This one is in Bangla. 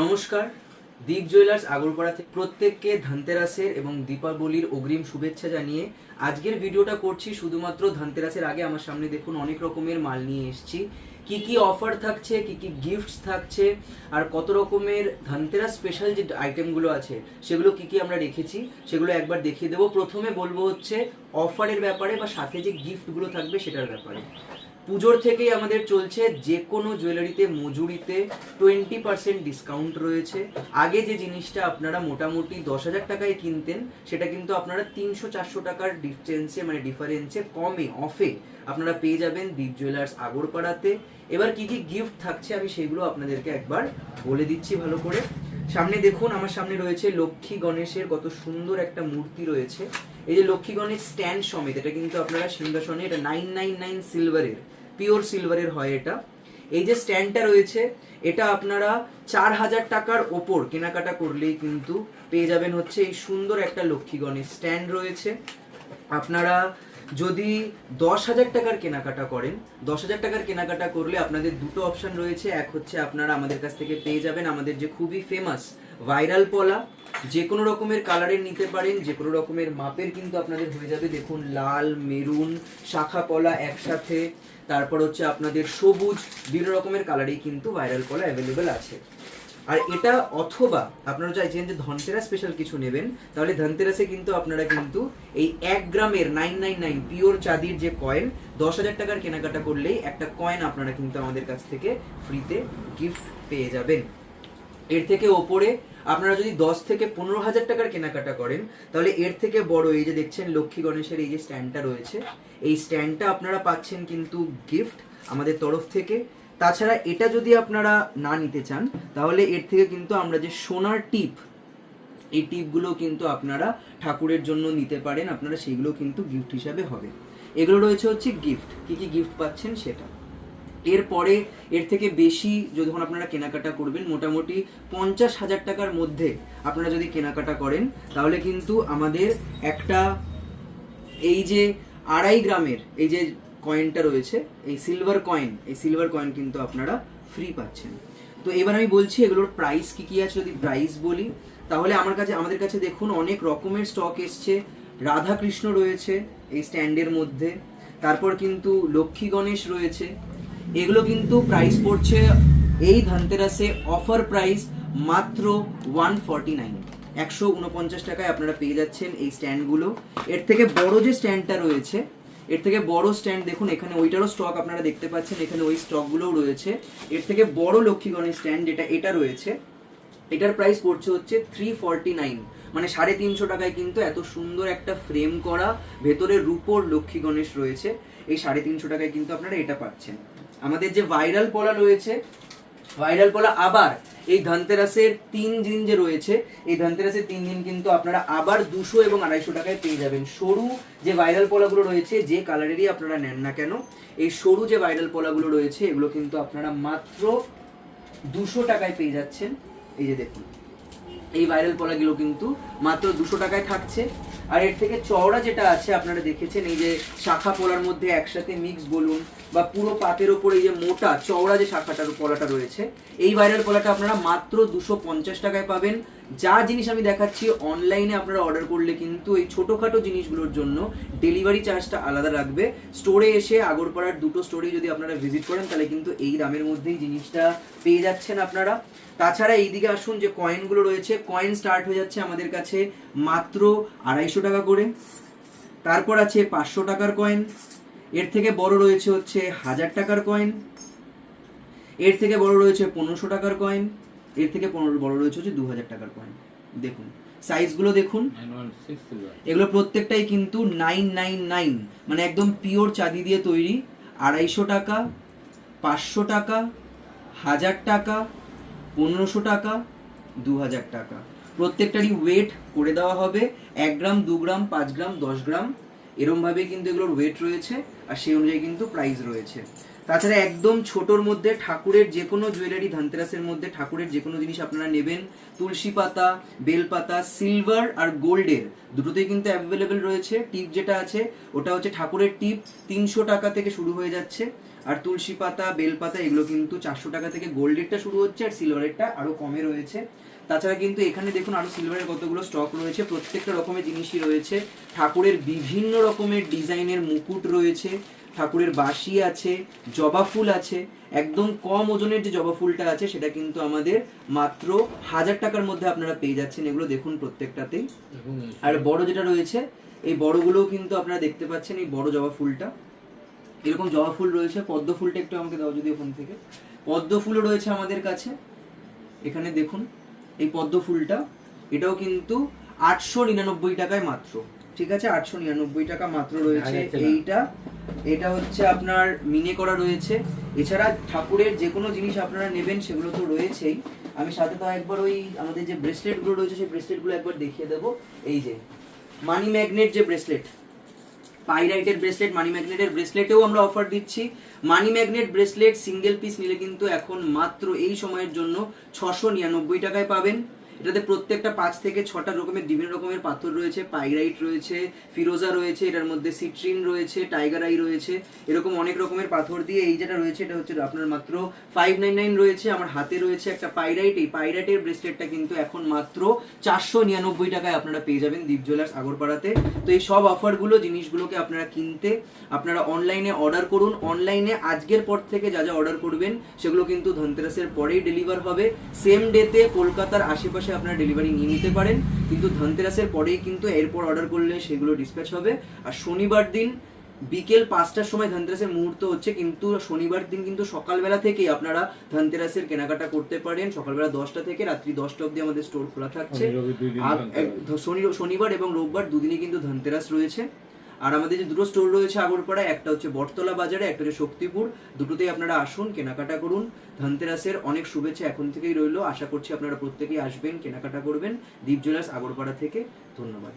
নমস্কার। দীপ জুয়েলার্স আগরপাড়া থেকে প্রত্যেককে ধনতেরাসের এবং দীপাবলির অগ্রিম শুভেচ্ছা জানিয়ে আজকের ভিডিওটা করছি শুধুমাত্র ধনতেরাসের আগে আমার সামনে দেখুন অনেক রকমের মাল নিয়ে এসেছি। কি কি অফার থাকছে, কি কি গিফটস থাকছে, আর কত রকমের ধনতেরাস স্পেশাল যে আইটেমগুলো আছে, সেগুলো কি কি আমরা রেখেছি, সেগুলো একবার দেখিয়ে দেবো। প্রথমে বলব হচ্ছে অফারের ব্যাপারে বা সাথে যে গিফটগুলো থাকবে সেটার ব্যাপারে। পুজোর থেকেই আমাদের চলছে যে কোনো জুয়েলারিতে মজুরিতে টোয়েন্টি পার্সেন্ট ডিসকাউন্ট রয়েছে। আগে যে জিনিসটা আপনারা মোটামুটি দশ হাজার টাকায় কিনতেন, সেটা কিন্তু আপনারা তিনশো চারশো টাকার ডিফারেন্সে মানে ডিফারেন্সে কমে অফে আপনারা পেয়ে যাবেন দীপ জুয়েলার্স আগরপাড়াতে। এবার কি কি গিফট থাকছে আমি সেগুলো আপনাদেরকে একবার বলে দিচ্ছি ভালো করে। সামনে দেখুন, আমার সামনে রয়েছে লক্ষ্মী গণেশের কত সুন্দর একটা মূর্তি রয়েছে। এই যে লক্ষ্মী গণেশ স্ট্যান্ড সমেত, এটা কিন্তু আপনারা সিংহাসনে, এটা নাইন নাইন নাইন সিলভারের পিওর সিলভারের হয় এটা। এই যে স্ট্যান্ডটা রয়েছে, এটা আপনারা চার হাজার টাকার ওপর কেনাকাটা করলেই কিন্তু পেয়ে যাবেন হচ্ছে এই সুন্দর একটা লক্ষ্মী গণেশ স্ট্যান্ড রয়েছে। আপনারা যদি দশ হাজার টাকার কেনাকাটা করেন, দশ হাজার টাকার কেনাকাটা করলে আপনাদের দুটো অপশন রয়েছে। এক হচ্ছে আপনারা আমাদের কাছ থেকে পেয়ে যাবেন আমাদের যে খুবই ফেমাস ভাইরাল পলা, যে কোনো রকমের কালারের নিতে পারেন, যে কোনো রকমের মাপের কিন্তু আপনাদের হয়ে যাবে। দেখুন, লাল, মেরুন, শাখা পলা একসাথে। তারপর হচ্ছে আপনাদের সবুজ, বিভিন্ন রকমের কালারেই কিন্তু ভাইরাল কলা অ্যাভেলেবেল আছে। আর এটা অথবা আপনারা চাইছেন যে ধনতেরাস স্পেশাল কিছু নেবেন, তাহলে ধনতেরাসে কিন্তু আপনারা কিন্তু এই এক গ্রামের নাইন নাইন নাইন পিওর চাঁদির যে কয়েন দশ হাজার টাকার কেনাকাটা করলেই একটা কয়েন আপনারা কিন্তু আমাদের কাছ থেকে ফ্রিতে গিফট পেয়ে যাবেন। এর থেকে ওপরে আপনারা যদি দশ থেকে পনেরো হাজার টাকার কেনাকাটা করেন, তাহলে এর থেকে বড় এই যে দেখছেন লক্ষ্মী গণেশের এই যে স্ট্যান্ডটা রয়েছে, এই স্ট্যান্ডটা আপনারা পাচ্ছেন কিন্তু গিফট আমাদের তরফ থেকে। তাছাড়া এটা যদি আপনারা না নিতে চান, তাহলে এর থেকে কিন্তু আমরা যে সোনার টিপ, এই টিপগুলো কিন্তু আপনারা ঠাকুরের জন্য নিতে পারেন, আপনারা সেগুলো কিন্তু গিফট হিসাবে হবে। এগুলো রয়েছে হচ্ছে গিফট কি কি গিফট পাচ্ছেন সেটা? এরপরে এর থেকে বেশি যখন আপনারা কেনাকাটা করবেন, মোটামুটি পঞ্চাশ হাজার টাকার মধ্যে আপনারা যদি কেনাকাটা করেন, তাহলে কিন্তু আমাদের একটা এই যে আড়াই গ্রামের এই যে কয়েনটা রয়েছে, এই সিলভার কয়েন এই সিলভার কয়েন কিন্তু আপনারা ফ্রি পাচ্ছেন। তো এবার আমি বলছি এগুলোর প্রাইস কি কি আছে যদি প্রাইস বলি, তাহলে আমার কাছে, আমাদের কাছে দেখুন অনেক রকমের স্টক এসছে। রাধাকৃষ্ণ রয়েছে এই স্ট্যান্ডের মধ্যে, তারপর কিন্তু লক্ষ্মী গণেশ রয়েছে। এগুলো কিন্তু প্রাইস পড়ছে এই ধনতেরাসে অফার প্রাইস মাত্র ওয়ান ফর্টি নাইন একশো উনপঞ্চাশ টাকায় আপনারা পেয়ে যাচ্ছেন এই স্ট্যান্ডগুলো। এর থেকে বড় যে স্ট্যান্ডটা রয়েছে, এর থেকে বড় স্ট্যান্ড দেখুন, এখানে ওইটারও স্টক আপনারা দেখতে পাচ্ছেন, এখানে ওই স্টকগুলোও রয়েছে। এর থেকে বড় লক্ষ্মীগণের স্ট্যান্ড যেটা, এটা রয়েছে, এটার প্রাইস পড়ছে হচ্ছে থ্রি ফর্টি নাইন মানে সাড়ে তিনশো টাকায় কিন্তু এত সুন্দর একটা ফ্রেম করা ভেতরে রূপোর লক্ষ্মী গণেশ রয়েছে। এই সাড়ে তিনশো টাকায় কিন্তু আপনারা এটা পাচ্ছেন। আমাদের যে ভাইরাল পলা রয়েছে ভাইরাল পলা আবার এই ধনতেরাসের তিন দিন যে রয়েছে, এই ধনতেরাসের তিন দিন কিন্তু আপনারা আবার দুশো এবং আড়াইশো টাকায় পেয়ে যাবেন। সরু যে ভাইরাল পলাগুলো রয়েছে, যে কালারেরই আপনারা নেন না কেন, এই সরু যে ভাইরাল পলাগুলো রয়েছে, এগুলো কিন্তু আপনারা মাত্র দুশো টাকায় পেয়ে যাচ্ছেন। এই যে দেখুন, এই ভাইরাল পলাগুলো কিন্তু মাত্র দুশো টাকায় থাকছে। আর এর থেকে চওড়া যেটা আছে, আপনারা দেখেছেন, এই যে শাখা পোলার মধ্যে একসাথে মিক্স বলুন বা পুরো পাতের ওপরে এই যে মোটা, চওড়া যে শাখাটার পলাটা রয়েছে, এই ভাইরাল পলাটা আপনারা মাত্র দুশো পঞ্চাশ টাকায় পাবেন। যা জিনিস আমি দেখাচ্ছি অনলাইনে আপনারা অর্ডার করলে কিন্তু এই ছোটোখাটো জিনিসগুলোর জন্য ডেলিভারি চার্জটা আলাদা রাখবে স্টোরে এসে আগরপাড়ার দুটো স্টোরে যদি আপনারা ভিজিট করেন, তাহলে কিন্তু এই দামের মধ্যেই জিনিসটা পেয়ে যাচ্ছেন আপনারা। তাছাড়া এইদিকে আসুন যে কয়েনগুলো রয়েছে কয়েন স্টার্ট হয়ে যাচ্ছে আমাদের কাছে মাত্র আড়াইশো টাকা করে। তারপর আছে পাঁচশো টাকার কয়েন এর থেকে বড় রয়েছে হচ্ছে হাজার টাকার কয়েন এর থেকে বড় রয়েছে পনেরোশো টাকার কয়েন এর থেকে পনেরো বড় রয়েছে হচ্ছে দু হাজার টাকার কয়েন দেখুন সাইজগুলো দেখুন। এগুলো প্রত্যেকটাই কিন্তু নাইন নাইন নাইন মানে একদম পিওর চাঁদি দিয়ে তৈরি। আড়াইশো টাকা, পাঁচশো টাকা, হাজার টাকা, পনেরোশো টাকা দু হাজার টাকা। প্রত্যেকটারই ওয়েট করে দেওয়া হবে। এক গ্রাম, দু গ্রাম, পাঁচ গ্রাম, দশ গ্রাম। এরমভাবে কিন্তু এগুলোর ওয়েট রয়েছে আর সেই অনুযায়ী কিন্তু প্রাইস রয়েছে। তাছাড়া একদম ছোটোর মধ্যে ঠাকুরের যে কোনো জুয়েলারি ধানতেরাসের মধ্যে ঠাকুরের যে কোনো জিনিস আপনারা নেবেন। তুলসী পাতা, বেল পাতা সিলভার আর গোল্ডের দুটোতেই কিন্তু অ্যাভেলেবেল রয়েছে। টিপ যেটা আছে, ওটা হচ্ছে ঠাকুরের টিপ তিনশো টাকা থেকে শুরু হয়ে যাচ্ছে। আর তুলসী পাতা, বেল পাতা, এগুলো কিন্তু চারশো টাকা থেকে গোল্ডেরটা শুরু হচ্ছে আর সিলভারেরটা আরও কমে রয়েছে। তাছাড়া কিন্তু এখানে দেখুন আরও সিলভারের কতগুলো স্টক রয়েছে। প্রত্যেকটা রকমের জিনিসই রয়েছে। ঠাকুরের বিভিন্ন রকমের ডিজাইনের মুকুট রয়েছে। ঠাকুরের বাঁশি আছে জবা ফুল আছে। একদম কম ওজনের যে জবা ফুলটা আছে সেটা কিন্তু আমাদের মাত্র হাজার টাকার মধ্যে আপনারা পেয়ে যাচ্ছেন। এগুলো দেখুন প্রত্যেকটাতেই। আর বড় যেটা রয়েছে এই বড়গুলোও কিন্তু আপনারা দেখতে পাচ্ছেন এই বড় জবা ফুলটা। এরকম জবা ফুল রয়েছে। পদ্ম ফুলটা একটু আমাকে দাও যদি ওখান থেকে। পদ্ম ফুলও রয়েছে আমাদের কাছে। এখানে দেখুন। এই পদ্ম ফুলটা এটাও কিন্তু আটশো নিরানব্বই টাকায় মাত্র। ঠিক আছে? আটশো নিরানব্বই টাকা মাত্র রয়েছে। এইটা। এটা হচ্ছে আপনার মিনে করা রয়েছে। এছাড়া ঠাকুরের যে কোনো জিনিস আপনারা নেবেন সেগুলো তো রয়েছেই। আমি সাথে তো একবার ওই আমাদের যে ব্রেসলেটগুলো রয়েছে সেই ব্রেসলেটগুলো একবার দেখিয়ে দেবো। এই যে মানি ম্যাগনেট যে ব্রেসলেট পাইরাইটের ব্রেসলেট, মানি ম্যাগনেটের ব্রেসলেটেও আমরা অফার দিচ্ছি। Money magnet bracelet single piece নিলে কিন্তু এখন মাত্র এই সময়ের জন্য ছশো নিরানব্বই টাকায় পাবেন। এটাতে প্রত্যেকটা পাঁচ থেকে ছটা রকমের, বিভিন্ন রকমের পাথর রয়েছে, পাইরাইট রয়েছে, ফিরোজা রয়েছে, এটার মধ্যে সিট্রিন রয়েছে, টাইগার আই রয়েছে, এরকম অনেক রকমের পাথর দিয়ে এই যেটা রয়েছে, এটা হচ্ছে আপনার মাত্র ফাইভ নাইন নাইন রয়েছে, আমার হাতে রয়েছে একটা পাইরাইট, এই পাইরাইটের ব্রেসলেটটা কিন্তু এখন মাত্র চারশো নিরানব্বই টাকায় আপনারা পেয়ে যাবেন দীপ জুয়েলার্স আগরপাড়াতে। তো এই সব অফারগুলো জিনিসগুলোকে আপনারা কিনতে, আপনারা অনলাইনে অর্ডার করুন। অনলাইনে আজকের পর থেকে যা যা অর্ডার করবেন, সেগুলো কিন্তু ধনতেরাসের পরেই ডেলিভার হবে। সেম ডেতে কলকাতার আশেপাশে আপনারা ডেলিভারি নিয়ে নিতে পারেন। কিন্তু ধনতেরাসের পরেই কিন্তু এরপর অর্ডার করলে সেগুলো ডিসপ্যাচ হবে। আর শনিবার দিন বিকেল পাঁচটার সময় ধনতেরাসের মুহূর্ত হচ্ছে কিন্তু শনিবার দিন কিন্তু সকালবেলা থেকেই আপনারা ধনতেরাসের কেনাকাটা করতে পারেন। সকালবেলা দশটা থেকে রাত্রি দশটা অবধি আমাদের স্টোর খোলা থাকছে। আর শনি শনিবার এবং রোববার দুদিনই কিন্তু ধনতেরাস রয়েছে। আর আমাদের যে দুটো স্টোর রয়েছে আগরপাড়ায়, একটা হচ্ছে বটতলা বাজারে, একটা হচ্ছে শক্তিপুর। দুটোতেই আপনারা আসুন, কেনাকাটা করুন। ধনতেরাসের অনেক শুভেচ্ছা এখন থেকেই রইল। আশা করছি আপনারা প্রত্যেকেই আসবেন, কেনাকাটা করবেন। দীপ জুয়েলার্স আগরপাড়া থেকে, ধন্যবাদ।